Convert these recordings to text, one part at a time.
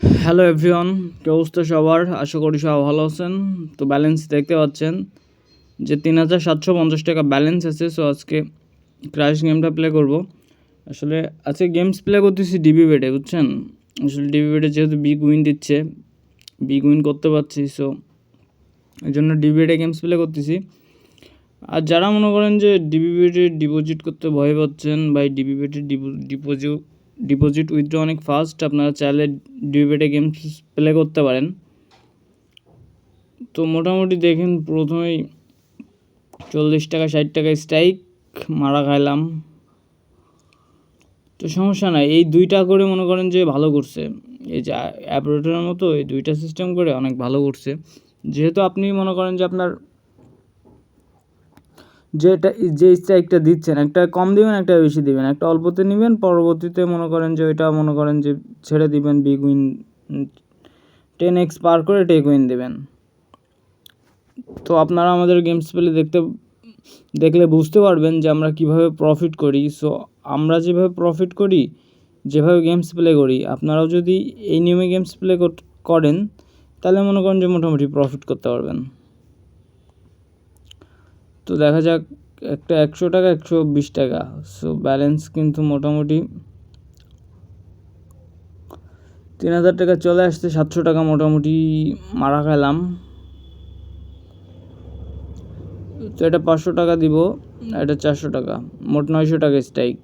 Hello everyone কে অবস্থা সবার? আশা করি সবাই ভালো আছেন। তো ব্যালেন্স দেখতে পাচ্ছেন যে তিন হাজার সাতশো পঞ্চাশ টাকা ব্যালেন্স আছে সো আজকে ক্রাশ গেমটা প্লে করব। আসলে আজকে গেমস প্লে করতেছি ডিবি বেডে বুঝছেন? আসলে ডিবি বেডে যেহেতু বিগ উইন দিচ্ছে বিগ উইন করতে পারছি সো এই জন্য ডিবি বেডে গেমস প্লে করতেছি। আর যারা মনে করেন যে ডিবি বেডে ডিপোজিট করতে ভয় পাচ্ছেন বা ডিবি বেডে ডিপোজিট ডিপোজিট উইথড্র অনেক ফাস্ট আপনারা চাইলে ডিবেটে গেমস প্লে করতে পারেন। তো মোটামুটি দেখেন, প্রথমেই চল্লিশ টাকা, ষাট টাকা স্ট্রাইক মারা খাইলাম। তো সমস্যা নাই, এই দুইটা করে মনে করেন যে ভালো করছে। এই যে অ্যাপারেটরের মতো এই দুইটা সিস্টেম করে অনেক ভালো করছে। যেহেতু আপনি মনে করেন যে আপনার যেটা, যে স্ট্রাইকটা দিচ্ছেন, একটা কম দিবেন, একটা বেশি দিবেন, একটা অল্পতে নেবেন, পরবর্তীতে মনে করেন যে ওইটা মনে করেন যে ছেড়ে দিবেন big win ten X per করে টেক উইন দেবেন। তো আপনারা আমাদের গেমস প্লে দেখতে, দেখলে বুঝতে পারবেন যে আমরা কীভাবে প্রফিট করি। সো আমরা যেভাবে প্রফিট করি, যেভাবে গেমস প্লে করি, আপনারাও যদি এই নিয়মে গেমস প্লে করেন, তাহলে মনে করেন যে মোটামুটি প্রফিট করতে পারবেন। তো দেখা যাক, একটা একশো টাকা, একশো বিশ টাকা। সো ব্যালেন্স কিন্তু মোটামুটি তিন হাজার টাকা চলে আসছে, সাতশো টাকা মোটামুটি মারা খেলাম তো এটা পাঁচশো টাকা দিব, এটা চারশো টাকা, মোট নয়শো টাকা স্ট্রাইক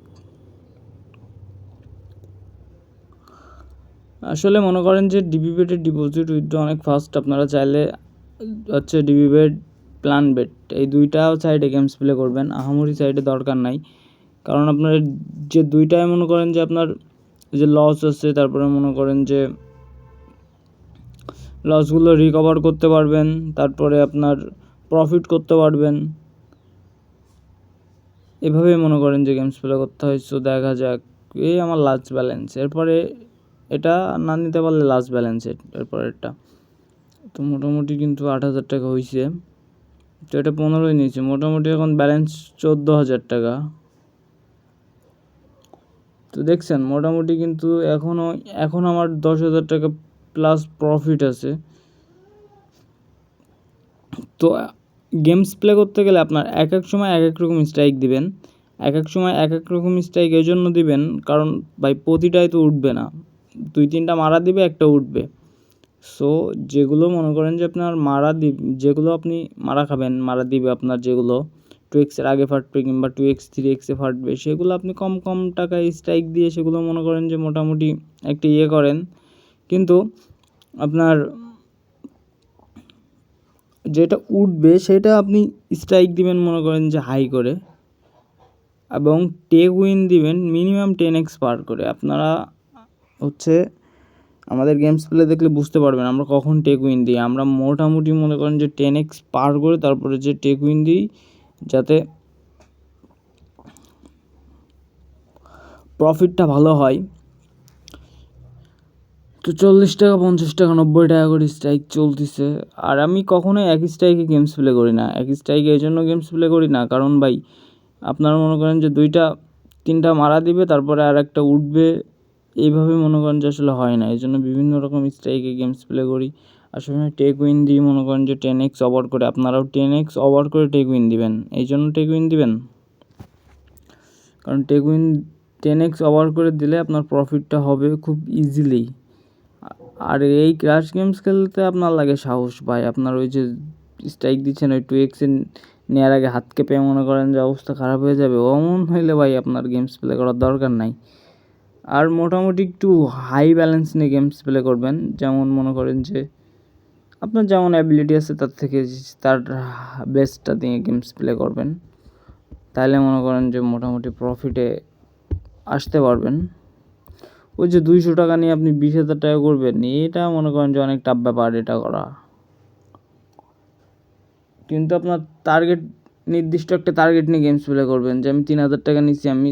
আসলে মনে করেন যে ডিবি বেডের ডিপোজিট উইথড্র অনেক ফাস্ট আপনারা চাইলে হচ্ছে ডিবি বেড প্ল্যান বেট এই দুইটা সাইডে গেমস প্লে করবেন। আহামরি সাইডে দরকার নাই। কারণ আপনার যে দুইটায় মনে করেন যে আপনার যে লস আছে, তারপরে মনে করেন যে লসগুলো রিকভার করতে পারবেন, তারপরে আপনার প্রফিট করতে পারবেন। এভাবেই মনে করেন যে গেমস প্লে করতে হয়। সো দেখা যাক। এই আমার লাস্ট ব্যালেন্স এরপরে এটা না নিতে পারলে লাস্ট ব্যালেন্স এরপরেরটা। তো মোটামুটি কিন্তু আট হাজার টাকা হয়েছে তো এটা পনেরোই নিয়েছি। মোটামুটি এখন ব্যালেন্স চোদ্দ হাজার টাকা। তো দেখছেন, মোটামুটি কিন্তু এখনও এখন আমার দশ হাজার টাকা প্লাস প্রফিট আছে। তো গেমস প্লে করতে গেলে আপনার এক এক সময় এক এক রকম স্ট্রাইক দিবেন। এক এক সময় এক এক রকম স্ট্রাইক এই জন্য দিবেন, কারণ ভাই প্রতিটাই তো উঠবে না। দুই তিনটা মারা দিবে, একটা উঠবে। সো যেগুলো মনে করেন যে আপনার মারা দি যেগুলো আপনি মারা খাবেন, মারা দিবে আপনার যেগুলো টু এক্সের আগে ফাটবে কিংবা টু এক্স থ্রি এক্সে ফাটবে সেগুলো আপনি কম কম টাকায় স্ট্রাইক দিয়ে সেগুলো মনে করেন যে মোটামুটি একটা ইয়ে করেন। কিন্তু আপনার যেটা উঠবে সেটা আপনি স্ট্রাইক দিবেন মনে করেন যে হাই করে এবং টেক উইন দিবেন মিনিমাম টেন এক্স পার করে। আপনারা হচ্ছে আমাদের গেমস প্লে দেখলে বুঝতে পারবেন আমরা কখন টেক উইন দিই। আমরা মোটামুটি মনে করেন যে টেন এক্স পার করে তারপরে যে টেক উইন দিই, যাতে প্রফিটটা ভালো হয়। তো চল্লিশ টাকা, পঞ্চাশ টাকা, নব্বই টাকা করে স্ট্রাইক চলতেছে। আর আমি কখনোই এক স্ট্রাইকে গেমস প্লে করি না। এক স্ট্রাইকে এই জন্য গেমস প্লে করি না। কারণ ভাই, আপনারা মনে করেন যে দুইটা, তিনটা মারা দিবে, তারপরে আর একটা উঠবে। এইভাবে মনে করেন যে আসলে হয় না। এই জন্য বিভিন্ন রকম স্ট্রাইকে গেমস প্লে করি। সময় টেক উইন দিয়ে মনে করেন যে টেন এক্স ওভার করে। আপনারাও টেন এক্স ওভার করে টেক উইন দিবেন। এই জন্য টেক উইন দিবেন। কারণ take win ten X over করে দিলে আপনার প্রফিটটা হবে খুব ইজিলি আর এই ক্রাশ গেমস খেলতে আপনার লাগে সাহস ভাই। আপনার ওই যে স্ট্রাইক দিচ্ছেন, ওই টু এক্সে নেওয়ার আগে হাত কেঁপে মনে করেন যে অবস্থা খারাপ হয়ে যাবে। অমন হইলে ভাই আপনার গেমস প্লে করার দরকার নাই। আর মোটামুটি একটু হাই ব্যালেন্স নিয়ে গেমস প্লে করবেন। যেমন মনে করেন যে, আপনার যেমন অ্যাবিলিটি আছে তার থেকে তার বেস্টটা দিয়ে গেমস প্লে করবেন। তাহলে মনে করেন যে মোটামুটি প্রফিটে আসতে পারবেন। ওই যে দুইশো টাকা নিয়ে আপনি বিশ হাজার টাকা করবেন, এটা মনে করেন যে অনেক টাফ ব্যাপার এটা করা। কিন্তু আপনার টার্গেট নির্দিষ্ট একটা টার্গেট নিয়ে গেমস প্লে করবেন। যে আমি তিন হাজার টাকা নিচ্ছি আমি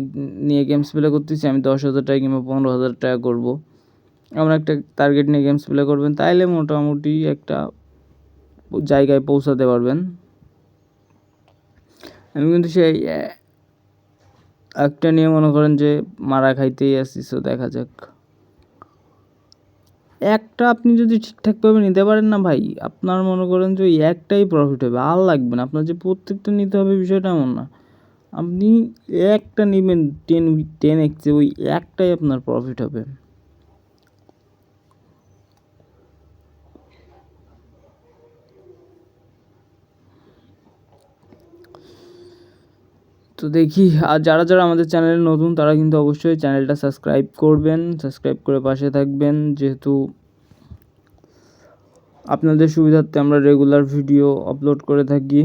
নিয়ে গেমস প্লে করতেছি, আমি দশ হাজার টাকা কিংবা পনেরো হাজার টাকা করব। এমন একটা টার্গেট নিয়ে গেমস প্লে করবেন, তাইলে মোটামুটি একটা জায়গায় পৌঁছাতে পারবেন। আমি কিন্তু সেই একটা নিয়ে মনে করেন যে মারা খাইতেই আসি সো দেখা যাক। একটা আপনি যদি ঠিকঠাকভাবে নিতে পারেন না ভাই, আপনার মনে করেন যে ওই একটাই প্রফিট হবে, আর লাগবে না। আপনার যে প্রত্যেকটা নিতে হবে বিষয়টা এমন না। আপনি একটা নেবেন টেন টেন এক্সে ওই একটাই আপনার প্রফিট হবে। তো দেখি, আর যারা যারা আমাদের চ্যানেলে নতুন, তারা কিন্তু অবশ্যই চ্যানেলটা সাবস্ক্রাইব করবেন, সাবস্ক্রাইব করে পাশে থাকবেন। যেহেতু আপনাদের সুবিধার্থে আমরা রেগুলার ভিডিও আপলোড করে থাকি।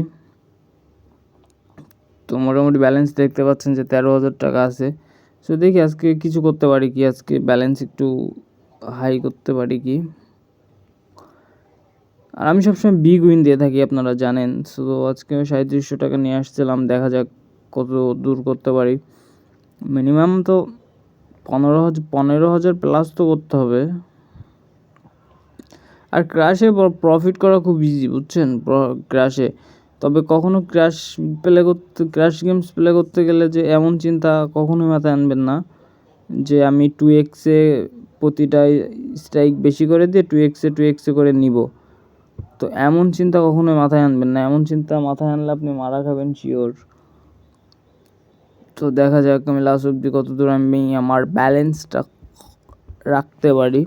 তো মোটামুটি ব্যালেন্স দেখতে পাচ্ছেন যে তেরো হাজার টাকা আছে। সো দেখি আজকে কিছু করতে পারি কি? আজকে ব্যালেন্স একটু হাই করতে পারি কি? আর আমি সবসময় বিগ উইন দিয়ে থাকি, আপনারা জানেন। সো আজকে আমি সাঁত্রিশশো টাকা নিয়ে আসছিলাম, দেখা যাক কত দূর করতে পারি? মিনিমাম তো পনেরো হাজার পনেরো হাজার প্লাস তো করতে হবে। আর ক্র্যাশে প্রফিট করা খুব ইজি বুঝছেন? ক্র্যাশে তবে কখনো ক্র্যাশ প্লে করতে ক্র্যাশ গেমস প্লে করতে গেলে যে এমন চিন্তা কখনোই মাথায় আনবেন না যে আমি টু এক্সে প্রতিটা স্ট্রাইক বেশি করে দিয়ে টু এক্সে টু এক্সে করে নিব। তো এমন চিন্তা কখনোই মাথায় আনবেন না। এমন চিন্তা মাথায় আনলে আপনি মারা খাবেন শিওর তো দেখা যাক আমি লাস্ট অব্দি কত দূর আমি আমার ব্যালেন্সটা রাখতে পারি।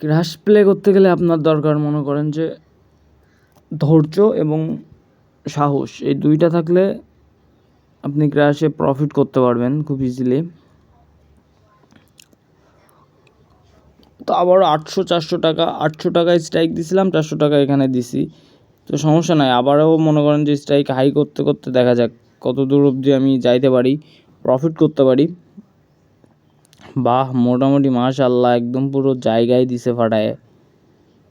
ক্রাশ প্লে করতে গেলে আপনার দরকার মনে করেন যে, ধৈর্য এবং সাহস। এই দুইটা থাকলে আপনি ক্রাশে প্রফিট করতে পারবেন খুব ইজিলি তো আবার আটশো, চারশো টাকা, আটশো টাকায় স্ট্রাইক দিছিলাম, চারশো টাকা এখানে দিছি। তো সমস্যা নাই, আবারও মনে করেন যে স্ট্রাইক হাই করতে করতে দেখা যাক কত দূর অবধি আমি যাইতে পারি প্রফিট করতে পারি। বাহ, মোটামুটি মাশাল্লাহ একদম পুরো জায়গায় দিছে ফাটায়।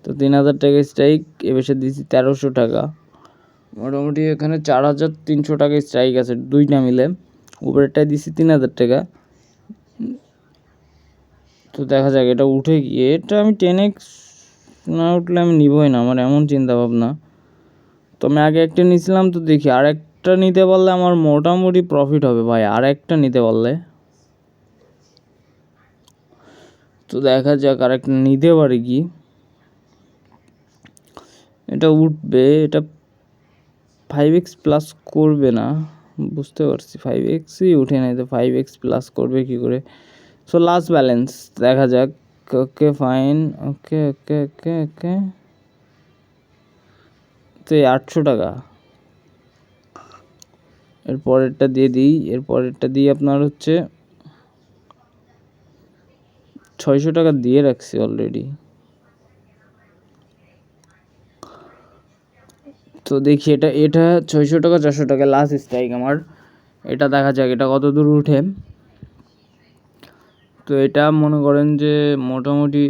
তো তিন হাজার টাকা স্ট্রাইক এবেসে দিছি তেরোশো টাকা। মোটামুটি এখানে চার হাজার তিনশো টাকা স্ট্রাইক আছে, দুইটা মিলে। উপরেরটায় দিছি তিন হাজার টাকা। তো দেখা যাক, এটা উঠে গিয়ে এটা আমি টেন এক্স না উঠলে আমি নিবই না, আমার এমন চিন্তা ভাবনা তো আমি আগে একটা নিয়েছিলাম তো দেখি আর একটা নিতে পারলে আমার মোটামুটি প্রফিট হবে ভাই আর একটা নিতে পারলে। তো দেখা যাক আর একটা নিতে পারি কি। এটা উঠবে, এটা ফাইভ এক্স প্লাস করবে না, বুঝতে পারছি। ফাইভ এক্সই উঠে নাই তো ফাইভ এক্স প্লাস করবে কী করে। সো লাস্ট ব্যালেন্স দেখা যাক। ওকে ফাইন ওকে ওকে ওকে ওকে তো এই আটশো টাকা। এর পরেরটা দিয়ে দিই। এর পরেরটা দিয়ে আপনার হচ্ছে ছয়শো টাকা দিয়ে রাখছি অলরেডি তো দেখি এটা এটা ছয়শো টাকা, চারশো টাকা লাস্ট স্ট্রাইক আমার। এটা দেখা যাক, এটা কত দূর উঠে। তো এটা মনে করেন যে মোটামুটি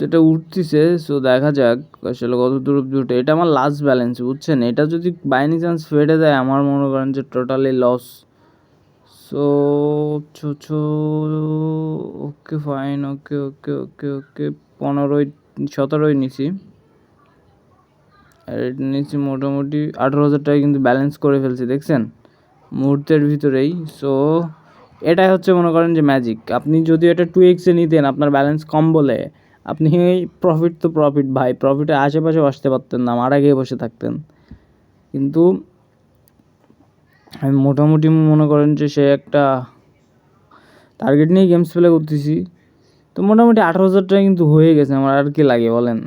যেটা উঠতেছে সো দেখা যাক আসলে কত দূর অব্দি উঠে। এটা আমার লাস্ট ব্যালেন্স বুঝছেন? এটা যদি বাই এনি চান্স ফেটে দেয় আমার মনে করেন যে টোটালি লস সো ছো ছো okay fine okay okay okay okay পনেরোই, সতেরোই নিছি। আর এটা নিচ্ছি মোটামুটি আঠেরো হাজার টাকা কিন্তু ব্যালেন্স করে ফেলছি, দেখছেন? মুহূর্তের ভিতরেই। সো এটাই হচ্ছে মনে করেন যে ম্যাজিক আপনি যদি এটা টু এক্সে নিতেন, আপনার ব্যালেন্স কম বলে আপনি প্রফিট তো প্রফিট ভাই। প্রফিটের আশেপাশেও আসতে পারতেন না, মারা গিয়ে বসে থাকতেন। কিন্তু আমি মোটামুটি মনে করেন যে সে একটা টার্গেট নিয়ে গেমস প্লে করতেছি। তো মোটামুটি আঠারো হাজার টাকা কিন্তু হয়ে গেছে আমার, আর কি লাগে বলেন?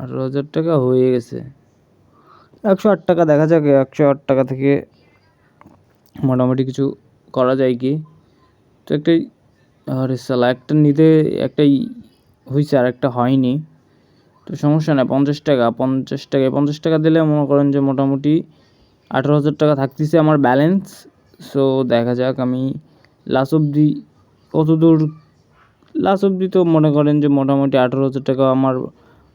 আঠারো হাজার টাকা হয়ে গেছে। একশো আট টাকা দেখা যাক, একশো আট টাকা থেকে মোটামুটি কিছু করা যায় কি? তো একটাই, আরে সালা একটা নিতে একটাই হয়েছে আর একটা হয়নি। তো সমস্যা নেই, পঞ্চাশ টাকা, পঞ্চাশ টাকায়, পঞ্চাশ টাকা দিলে মনে করেন যে মোটামুটি আঠারো হাজার টাকা থাকতেছে আমার ব্যালেন্স সো দেখা যাক আমি লাস্ট অবধি কত দূর লাস্ট অবধি তো মনে করেন যে মোটামুটি আঠারো হাজার টাকা আমার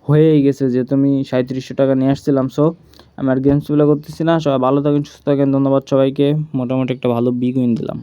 হয়েই গেছে যে তুমি সাঁত্রিশশো টাকা নিয়ে আসছিলাম। সো আমি আর গেমসগুলো করতেছি না, সবাই ভালো থাকেন, সুস্থ থাকেন, ধন্যবাদ সবাইকে। মোটামুটি একটা ভালো বিগ উইন দিলাম।